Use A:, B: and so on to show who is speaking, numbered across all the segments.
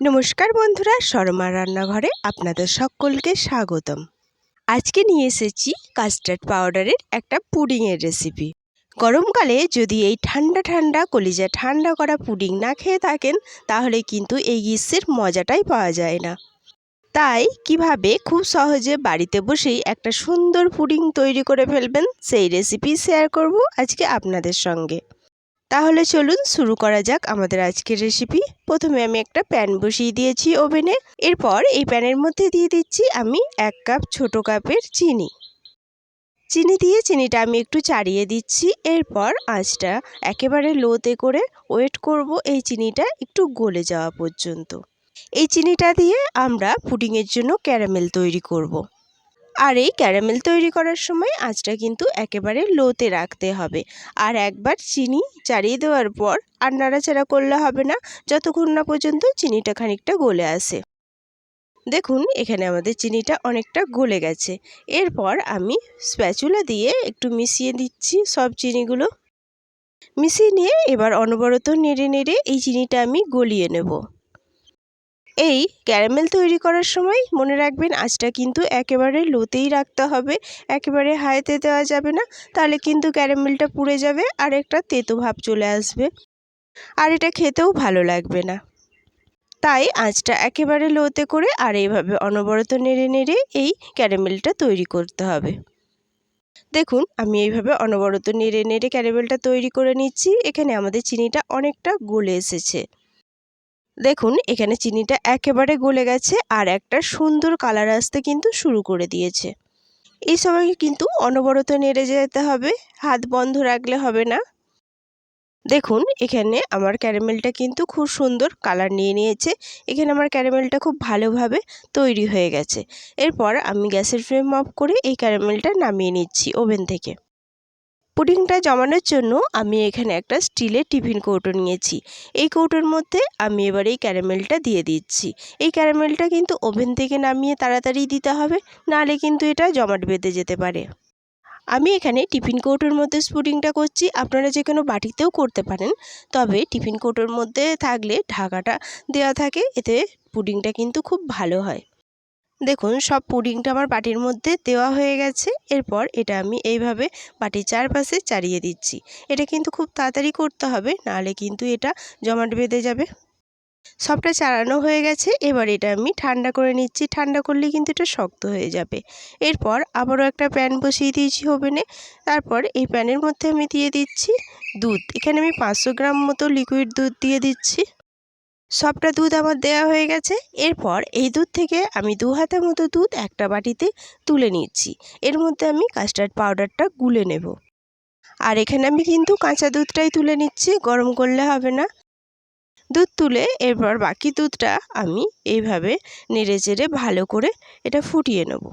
A: নমস্কার বন্ধুরা, শর্মা রান্নাঘরে আপনাদের সকলকে স্বাগতম। আজকে নিয়ে এসেছি কাস্টার্ড পাউডারের একটা পুডিংয়ের রেসিপি গরমকালে যদি এই ঠান্ডা ঠান্ডা, কলিজা ঠান্ডা করা পুডিং না খেয়ে থাকেন, তাহলে কিন্তু এই গ্রীষ্মের মজাটাই পাওয়া যায় না। তাই কীভাবে খুব সহজে বাড়িতে বসেই একটা সুন্দর পুডিং তৈরি করে ফেলবেন, সেই রেসিপি শেয়ার করব আজকে আপনাদের সঙ্গে। তাহলে চলুন শুরু করা যাক আমাদের আজকের রেসিপি প্রথমে আমি একটা প্যান বসিয়ে দিয়েছি ওভেনে এরপর এই প্যানের মধ্যে দিয়ে দিচ্ছি আমি এক কাপ ছোট কাপের চিনি। চিনি দিয়ে চিনিটা আমি একটু চাড়িয়ে দিচ্ছি। এরপর আঁচটা একেবারে লোতে করে ওয়েট করব। এই চিনিটা একটু গলে যাওয়া পর্যন্ত। এই চিনিটা দিয়ে আমরা পুডিংয়ের জন্য ক্যারামেল তৈরি করব। আর এই ক্যারামেল তৈরি করার সময় আঁচটা কিন্তু একেবারে লোতে রাখতে হবে। আর একবার চিনি চাড়িয়ে দেওয়ার পর আর নাড়াচাড়া করলে হবে না, যতক্ষণ না পর্যন্ত চিনিটা খানিকটা গলে আসে। দেখুন, এখানে আমাদের চিনিটা অনেকটা গলে গেছে। এরপর আমি স্প্যাচুলা দিয়ে একটু মিশিয়ে দিচ্ছি সব চিনিগুলো। মিশিয়ে নিয়ে এবার অনবরত নেড়ে নেড়ে এই চিনিটা আমি গলিয়ে নেব। এই ক্যারামেল তৈরি করার সময় মনে রাখবেন, আঁচটা কিন্তু একেবারে লোতেই রাখতে হবে। একেবারে হাইতে দেওয়া যাবে না, তাহলে কিন্তু ক্যারামেলটা পুড়ে যাবে আর একটা তেতো ভাব চলে আসবে। আর এটা খেতেও ভালো লাগবে না। তাই আঁচটা একেবারে লোতে করে আর এইভাবে অনবরত নেড়ে নেড়ে এই ক্যারামেলটা তৈরি করতে হবে। দেখুন, আমি এইভাবে অনবরত নেড়ে নেড়ে ক্যারামেলটা তৈরি করে নিচ্ছি। এখানে আমাদের চিনিটা অনেকটা গলে এসেছে। দেখুন, এখানে চিনিটা একেবারে গলে গেছে আর একটা সুন্দর কালার আসতে কিন্তু শুরু করে দিয়েছে। এই সময় কিন্তু অনবরত নেড়ে যেতে হবে, হাত বন্ধ রাখলে হবে না। দেখুন, এখানে আমার ক্যারামেলটা কিন্তু খুব সুন্দর কালার নিয়ে নিয়েছে। এখানে আমার ক্যারামেলটা খুব ভালোভাবে তৈরি হয়ে গেছে। এরপর আমি গ্যাসের ফ্লেম অফ করে এই ক্যারামেলটা নামিয়ে নিচ্ছি ওভেন থেকে। পুডিংটা জমানোর জন্য আমি এখানে একটা স্টিলের টিফিন কৌটো নিয়েছি। এই কৌটোর মধ্যে আমি এবার এই ক্যারামেলটা দিয়ে দিচ্ছি। এই ক্যারামেলটা কিন্তু ওভেন থেকে নামিয়ে তাড়াতাড়ি দিতে হবে নাহলে কিন্তু এটা জমাট বেঁধে যেতে পারে। আমি এখানে টিফিন কৌটোর মধ্যে পুডিংটা করছি। আপনারা যে কোনো বাটিতেও করতে পারেন, তবে টিফিন কৌটোর মধ্যে থাকলে ঢাকাটা দেওয়া থাকে, এতে পুডিংটা কিন্তু খুব ভালো হয়। দেখুন, সব পুডিংটা আমার বাটির মধ্যে দেওয়া হয়ে গেছে। এরপর এটা আমি এইভাবে বাটির চারপাশে চারিয়ে দিচ্ছি। এটা কিন্তু খুব তাড়াতাড়ি করতে হবে, নাহলে কিন্তু এটা জমাট বেঁধে যাবে। সবটা চালানো হয়ে গেছে, এবার এটা আমি ঠান্ডা করে নিচ্ছি। ঠান্ডা করলে কিন্তু এটা শক্ত হয়ে যাবে। এরপর আবারও একটা প্যান বসিয়ে দিয়েছি ওভেনে। তারপর এই প্যানের মধ্যে আমি দিয়ে দিচ্ছি দুধ। এখানে আমি পাঁচশো গ্রাম মতো লিকুইড দুধ দিয়ে দিচ্ছি। সবটা দুধ আমার দেওয়া হয়ে গেছে। এরপর এই দুধ থেকে আমি দু হাতের মতো দুধ একটা বাটিতে তুলে নিচ্ছি। এর মধ্যে আমি কাস্টার্ড পাউডারটা গুলে নেব। আর এখানে আমি কিন্তু কাঁচা দুধটাই তুলে নিচ্ছি, গরম করলে হবে না। দুধ তুলে এরপর বাকি দুধটা আমি এইভাবে নেড়ে চেড়ে ভালো করে এটা ফুটিয়ে নেব।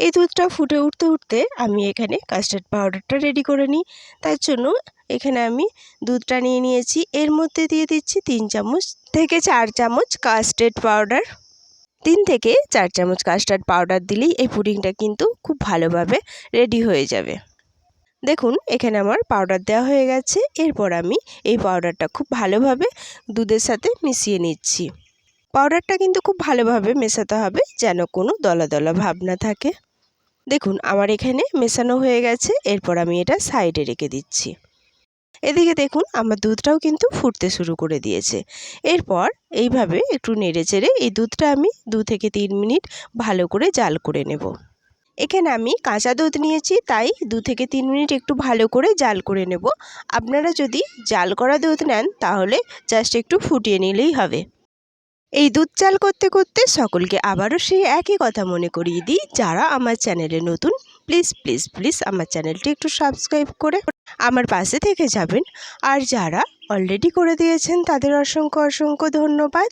A: এই দুধটা ফুটে উঠতে উঠতে আমি এখানে কাস্টার্ড পাউডারটা রেডি করে নিই। তার জন্য এখানে আমি দুধটা নিয়ে নিয়েছি। এর মধ্যে দিয়ে দিচ্ছি তিন চামচ থেকে চার চামচ কাস্টার্ড পাউডার তিন থেকে চার চামচ কাস্টার্ড পাউডার দিলেই এই পুডিংটা কিন্তু খুব ভালোভাবে রেডি হয়ে যাবে। দেখুন, এখানে আমার পাউডার দেওয়া হয়ে গেছে। এরপর আমি এই পাউডারটা খুব ভালোভাবে দুধের সাথে মিশিয়ে নিচ্ছি। পাউডারটা কিন্তু খুব ভালোভাবে মেশাতে হবে যেন কোনো দলা দলা ভাব না থাকে। দেখুন, আমার এখানে মেশানো হয়ে গেছে, এরপর আমি এটা সাইডে রেখে দিচ্ছি। এদিকে দেখুন, আমার দুধটাও কিন্তু ফুটতে শুরু করে দিয়েছে। এরপর এইভাবে একটু নেড়ে চেড়ে এই দুধটা আমি দু থেকে তিন মিনিট ভালো করে জাল করে নেব। এখানে আমি কাঁচা দুধ নিয়েছি, তাই দু থেকে তিন মিনিট একটু ভালো করে জাল করে নেব। আপনারা যদি জাল করা দুধ নেন, তাহলে জাস্ট একটু ফুটিয়ে নিলেই হবে। এই দুধ চাল করতে করতে সকলকে আবারও সেই একই কথা মনে করিয়ে দিই। যারা আমার চ্যানেলে নতুন প্লিজ প্লিজ প্লিজ আমার চ্যানেলটি একটু সাবস্ক্রাইব করে আমার পাশে থেকে যাবেন। আর যারা অলরেডি করে দিয়েছেন, তাদের অসংখ্য অসংখ্য ধন্যবাদ।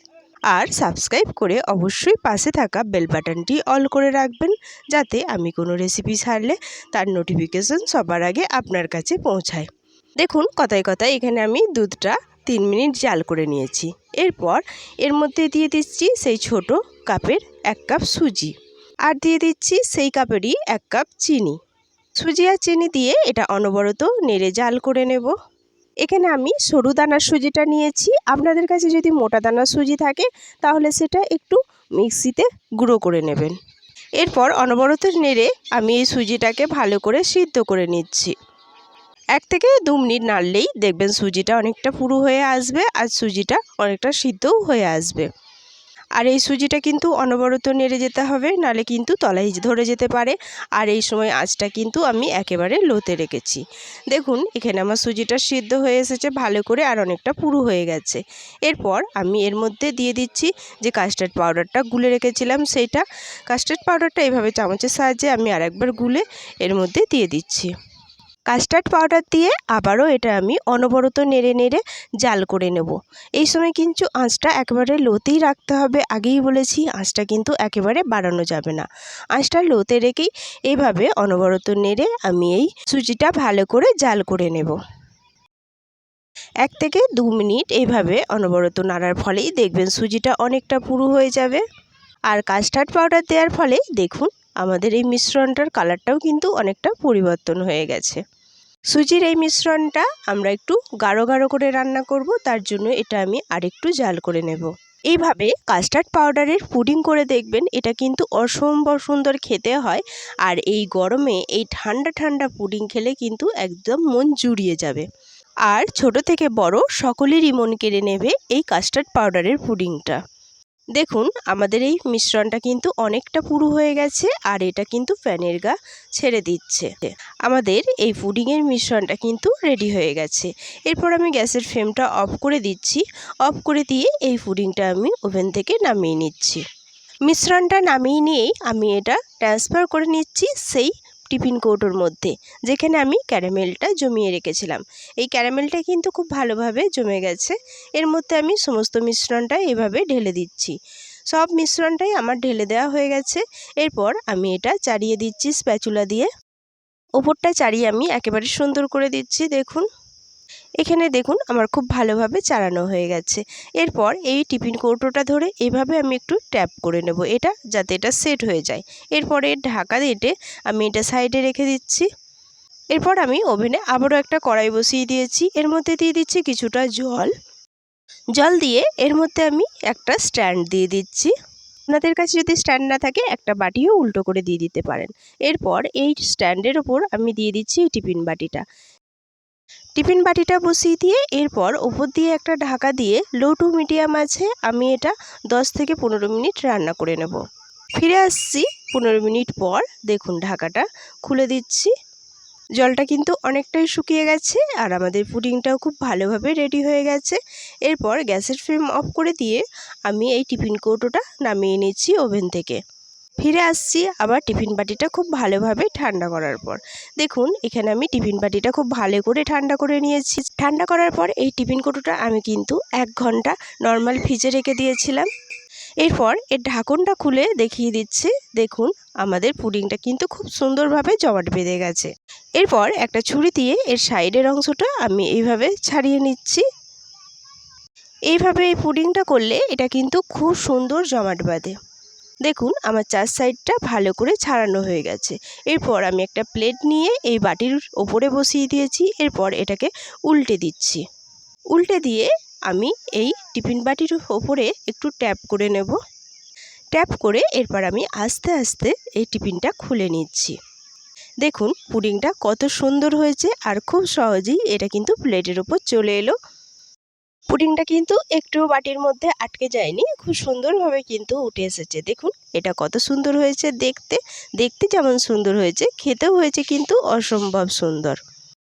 A: আর সাবস্ক্রাইব করে অবশ্যই পাশে থাকা বেল বাটনটি অল করে রাখবেন, যাতে আমি কোনো রেসিপি ছাড়লে তার নোটিফিকেশন সবার আগে আপনার কাছে পৌঁছায়। দেখুন, কথায় কথায় এখানে আমি দুধটা তিন মিনিট জাল করে নিয়েছি। এরপর এর মধ্যে দিয়ে দিচ্ছি সেই ছোট কাপের এক কাপ সুজি। আর দিয়ে দিচ্ছি সেই কাপেরই এক কাপ চিনি। সুজি আর চিনি দিয়ে এটা অনবরত নেড়ে জাল করে নেব। এখানে আমি সরু দানার সুজিটা নিয়েছি। আপনাদের কাছে যদি মোটা দানার সুজি থাকে, তাহলে সেটা একটু মিক্সিতে গুঁড়ো করে নেবেন। এরপর অনবরত নেড়ে আমি এই সুজিটাকে ভালো করে সিদ্ধ করে নিচ্ছি। এক থেকে দু মিনিট নাড়লেই দেখবেন সুজিটা অনেকটা পুরু হয়ে আসবে আর সুজিটা অনেকটা সিদ্ধও হয়ে আসবে। আর এই সুজিটা কিন্তু অনবরত নেড়ে যেতে হবে, নালে কিন্তু তলায় ধরে যেতে পারে। আর এই সময় আঁচটা কিন্তু আমি একেবারে লোতে রেখেছি। দেখুন, এখানে আমার সুজিটা সিদ্ধ হয়ে এসেছে, ভালো করে আর অনেকটা পুরু হয়ে গেছে। এরপর আমি এর মধ্যে দিয়ে দিচ্ছি যে কাস্টার্ড পাউডারটা গুলে রেখেছিলাম সেইটা। কাস্টার্ড পাউডারটা এইভাবে চামচের সাহায্যে আমি আরেকবার গুলে এর মধ্যে দিয়ে দিচ্ছি। কাস্টার্ড পাউডার দিয়ে আবারও এটা আমি অনবরত নেড়ে নেড়ে জাল করে নেব। এই সময় কিন্তু আঁচটা একেবারে লোতেই রাখতে হবে। আগেই বলেছি, আঁচটা কিন্তু একেবারে বাড়ানো যাবে না। আঁচটা লোতে রেখেই এইভাবে অনবরত নেড়ে আমি এই সুজিটা ভালো করে জাল করে নেব। এক থেকে দু মিনিট এইভাবে অনবরত নাড়ার ফলেই দেখবেন সুজিটা অনেকটা পুরু হয়ে যাবে। আর কাস্টার্ড পাউডার দেওয়ার ফলে দেখুন, আমাদের এই মিশ্রণটার কালারটাও কিন্তু অনেকটা পরিবর্তন হয়ে গেছে। সুজির এই মিশ্রণটা আমরা একটু গাঢ় গাঢ় করে রান্না করব, তার জন্য এটা আমি আরেকটু জাল করে নেব। এইভাবে কাস্টার্ড পাউডারের পুডিং করে দেখবেন, এটা কিন্তু অসম্ভব সুন্দর খেতে হয় আর এই গরমে এই ঠান্ডা ঠান্ডা পুডিং খেলে কিন্তু একদম মন জুড়িয়ে যাবে। আর ছোট থেকে বড় সকলেরই মন কেড়ে নেবে এই কাস্টার্ড পাউডারের পুডিংটা। দেখুন, আমাদের এই মিশ্রণটা কিন্তু অনেকটা পুরু হয়ে গেছে আর এটা কিন্তু ফ্যানের গা ছেড়ে দিচ্ছে। আমাদের এই পুডিংয়ের মিশ্রণটা কিন্তু রেডি হয়ে গেছে। এরপর আমি গ্যাসের ফ্লেমটা অফ করে দিচ্ছি। অফ করে দিয়ে এই পুডিংটা আমি ওভেন থেকে নামিয়ে নিচ্ছি। মিশ্রণটা নামিয়ে নিয়েই আমি এটা ট্রান্সফার করে নিচ্ছি সেই টিফিন কৌটোর মধ্যে, যেখানে আমি ক্যারামেলটা জমিয়ে রেখেছিলাম। এই ক্যারামেলটা কিন্তু খুব ভালোভাবে জমে গেছে। এর মধ্যে আমি সমস্ত মিশ্রণটা এভাবে ঢেলে দিচ্ছি। সব মিশ্রণটাই আমার ঢেলে দেওয়া হয়ে গেছে। এরপর আমি এটা চাড়িয়ে দিচ্ছি স্প্যাচুলা দিয়ে। ওপরটা চাড়িয়ে আমি একেবারে সুন্দর করে দিচ্ছি, দেখুন। এখানে দেখুন আমার খুব ভালোভাবে চালানো হয়ে গেছে। এরপর এই টিফিন কৌটোটা ধরে এভাবে আমি একটু ট্যাপ করে নেব। এটা যাতে এটা সেট হয়ে যায়। এরপরে ঢাকা দিয়ে আমি এটা সাইডে রেখে দিচ্ছি। এরপর আমি ওভেনে আবারও একটা কড়াই বসিয়ে দিয়েছি। এর মধ্যে দিয়ে দিচ্ছি কিছুটা জল। জল দিয়ে এর মধ্যে আমি একটা স্ট্যান্ড দিয়ে দিচ্ছি। আপনাদের কাছে যদি স্ট্যান্ড না থাকে, একটা বাটিও উল্টো করে দিয়ে দিতে পারেন। এরপর এই স্ট্যান্ডের ওপর আমি দিয়ে দিচ্ছি এই টিফিন বাটিটা। টিফিন বাটিটা বসিয়ে দিয়ে এরপর ওপর দিয়ে একটা ঢাকা দিয়ে লো টু মিডিয়াম আছে, আমি এটা দশ থেকে পনেরো মিনিট রান্না করে নেব। ফিরে আসছি পনেরো মিনিট পর, দেখুন ঢাকাটা খুলে দিচ্ছি। জলটা কিন্তু অনেকটাই শুকিয়ে গেছে আর আমাদের পুডিংটাও খুব ভালোভাবে রেডি হয়ে গেছে। এরপর গ্যাসের ফ্লেম অফ করে দিয়ে আমি এই টিফিন কৌটোটা নামিয়ে নিচ্ছি ওভেন থেকে। ফিরে আসছি আবার টিফিন বাটিটা খুব ভালোভাবে ঠান্ডা করার পর। দেখুন, এখানে আমি টিফিন বাটিটা খুব ভালো করে ঠান্ডা করে নিয়েছি। ঠান্ডা করার পর এই টিফিন কৌটোটা আমি কিন্তু এক ঘণ্টা নর্মাল ফ্রিজে রেখে দিয়েছিলাম। এরপর এর ঢাকনটা খুলে দেখিয়ে দিচ্ছি। দেখুন, আমাদের পুডিংটা কিন্তু খুব সুন্দরভাবে জমাট বেঁধে গেছে। এরপর একটা ছুরি দিয়ে এর সাইডের অংশটা আমি এইভাবে ছাড়িয়ে নিচ্ছি। এইভাবে এই পুডিংটা করলে এটা কিন্তু খুব সুন্দর জমাট বাঁধে। দেখুন, আমার চার সাইডটা ভালো করে ছাড়ানো হয়ে গেছে। এরপর আমি একটা প্লেট নিয়ে এই বাটির ওপরে বসিয়ে দিয়েছি। এরপর এটাকে উল্টে দিচ্ছি। উল্টে দিয়ে আমি এই টিফিন বাটির ওপরে একটু ট্যাপ করে নেব। ট্যাপ করে এরপর আমি আস্তে আস্তে এই টিফিনটা খুলে নিচ্ছি। দেখুন, পুডিংটা কত সুন্দর হয়েছে আর খুব সহজেই এটা কিন্তু প্লেটের ওপর চলে এলো। পুডিংটা কিন্তু একটু বাটির মধ্যে আটকে যায়নি, খুব সুন্দরভাবে কিন্তু উঠে এসেছে। দেখুন, এটা কত সুন্দর হয়েছে দেখতে দেখতে যেমন সুন্দর হয়েছে, খেতেও হয়েছে কিন্তু অসম্ভব সুন্দর।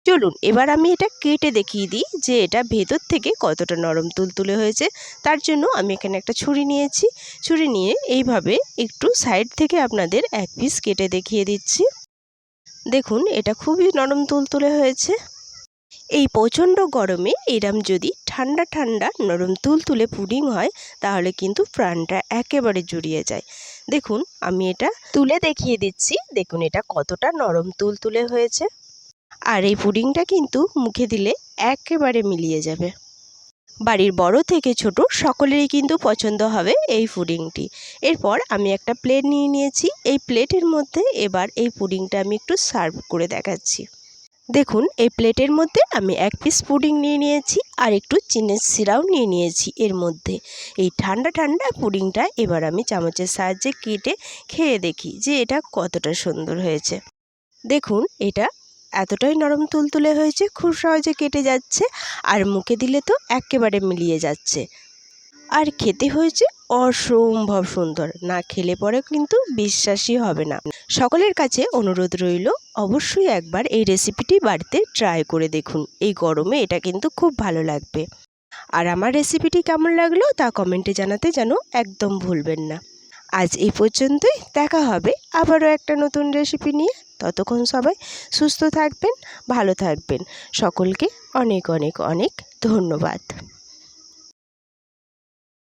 A: চলুন, এবার আমি এটা কেটে দেখিয়ে দিই যে এটা ভেতর থেকে কতটা নরম তুলতুলে হয়েছে। তার জন্য আমি এখানে একটা ছুরি নিয়েছি। ছুরি নিয়ে এইভাবে একটু সাইড থেকে আপনাদের এক পিস কেটে দেখিয়ে দিচ্ছি। দেখুন, এটা খুবই নরম তুলতুলে হয়েছে। এই প্রচণ্ড গরমে এরম যদি ঠান্ডা ঠান্ডা নরম তুলতুলে পুডিং হয়, তাহলে কিন্তু প্রাণটা একেবারে জুড়িয়ে যায়। দেখুন, আমি এটা তুলে দেখিয়ে দিচ্ছি। দেখুন, এটা কতটা নরম তুলতুলে হয়েছে। আর এই পুডিংটা কিন্তু মুখে দিলে একেবারে মিলিয়ে যাবে। বাড়ির বড় থেকে ছোট সকলেরই কিন্তু পছন্দ হবে এই পুডিংটি। এরপর আমি একটা প্লেট নিয়ে নিয়েছি। এই প্লেটের মধ্যে এবার এই পুডিংটা আমি একটু সার্ভ করে দেখাচ্ছি। দেখুন, এই প্লেটের মধ্যে আমি এক পিস পুডিং নিয়ে নিয়েছি আর একটু চিনের সিরাও নিয়ে নিয়েছি এর মধ্যে। এই ঠান্ডা ঠান্ডা পুডিংটা এবার আমি চামচের সাহায্যে কেটে খেয়ে দেখি যে এটা কতটা সুন্দর হয়েছে। দেখুন, এটা এতটাই নরম তুলতুলে হয়েছে, খুব সহজে কেটে যাচ্ছে আর মুখে দিলে তো একেবারে মিলিয়ে যাচ্ছে। আর খেতে হয়েছে অসম্ভব সুন্দর। না খেলে পরে কিন্তু বিশ্বাসই হবে না। সকলের কাছে অনুরোধ রইল, অবশ্যই একবার এই রেসিপিটি বাড়িতে ট্রাই করে দেখুন। এই গরমে এটা কিন্তু খুব ভালো লাগবে। আর আমার রেসিপিটি কেমন লাগল তা কমেন্টে জানাতে যেন একদম ভুলবেন না। আজ এই পর্যন্তই। দেখা হবে আবারও একটা নতুন রেসিপি নিয়ে। ততক্ষণ সবাই সুস্থ থাকবেন, ভালো থাকবেন। সকলকে অনেক অনেক অনেক ধন্যবাদ।